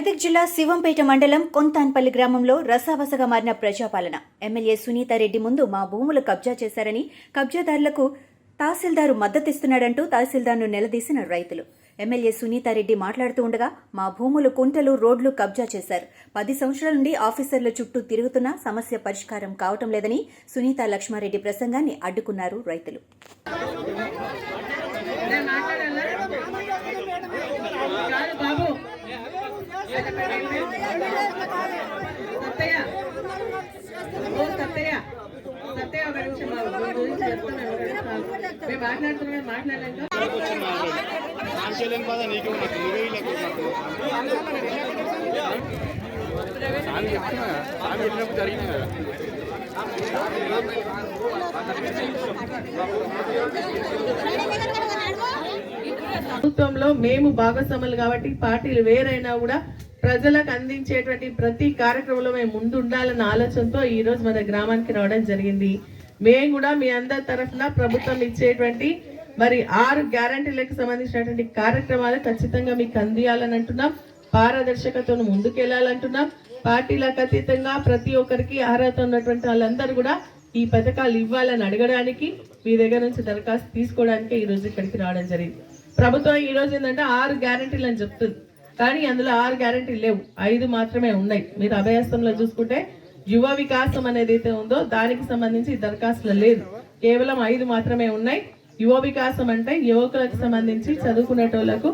జిల్లా శివంపేట మండలం కొంతాన్పల్లి గ్రామంలో రసావసగా మారిన ప్రజాపాలన. ఎమ్మెల్యే సునీతారెడ్డి ముందు మా భూములు కబ్జా చేశారని కబ్జాదారులకు తహసీల్దారు మద్దతిస్తున్నాడంటూ తహసీల్దార్ను నిలదీసిన రైతులు. ఎమ్మెల్యే సునీతారెడ్డి మాట్లాడుతూ ఉండగా మా భూములు కుంటలు రోడ్లు కబ్జా చేశారు. పది సంవత్సరాల నుండి ఆఫీసర్ల చుట్టూ తిరుగుతున్నా సమస్య పరిష్కారం కావటం లేదని సునీత లక్ష్మారెడ్డి ప్రసంగాన్ని అడ్డుకున్నారు రైతులు. సత్తయ్య ఓ సత్తయ్య సత్తయ్య ఒక నిమిషం గురించి మేము మాట్లాడుతున్నాం జరిగింది కదా ప్రభుత్వంలో మేము భాగస్వాములు కాబట్టి పార్టీలు వేరైనా కూడా ప్రజలకు అందించేటువంటి ప్రతి కార్యక్రమంలో మేము ముందు ఉండాలన్న ఆలోచనతో ఈరోజు మన గ్రామానికి రావడం జరిగింది. మేము కూడా మీ అందరి తరఫున ప్రభుత్వం ఇచ్చేటువంటి మరి ఆరు గ్యారంటీలకు సంబంధించినటువంటి కార్యక్రమాలు ఖచ్చితంగా మీకు అందియాలని అంటున్నాం. పారదర్శకతను ముందుకెళ్ళాలంటున్నాం. పార్టీలకు అతీతంగా ప్రతి ఒక్కరికి అర్హత ఉన్నటువంటి వాళ్ళందరూ కూడా ఈ పథకాలు ఇవ్వాలని అడగడానికి మీ దగ్గర నుంచి దరఖాస్తు తీసుకోవడానికి ఈ రోజు ఇక్కడికి రావడం జరిగింది. ప్రభుత్వం ఈ రోజు ఏంటంటే ఆరు గ్యారంటీలు అని చెప్తుంది. కానీ అందులో ఆరు గ్యారంటీలు లేవు. ఐదు మాత్రమే ఉన్నాయి. మీరు అభయస్థంలో చూసుకుంటే యువ వికాసం అనేది అయితే ఉందో దానికి సంబంధించి దరఖాస్తులు లేదు. కేవలం ఐదు మాత్రమే ఉన్నాయి. యువ వికాసం అంటే యువకులకు సంబంధించి చదువుకునేటోళ్ళకు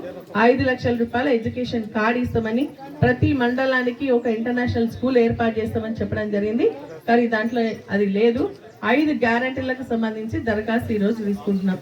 ఐదు లక్షల రూపాయల ఎడ్యుకేషన్ కార్డు ఇస్తామని ప్రతి మండలానికి ఒక ఇంటర్నేషనల్ స్కూల్ ఏర్పాటు చేస్తామని చెప్పడం జరిగింది. కానీ దాంట్లో అది లేదు. ఐదు గ్యారంటీలకు సంబంధించి దరఖాస్తు ఈ రోజు తీసుకుంటున్నాం.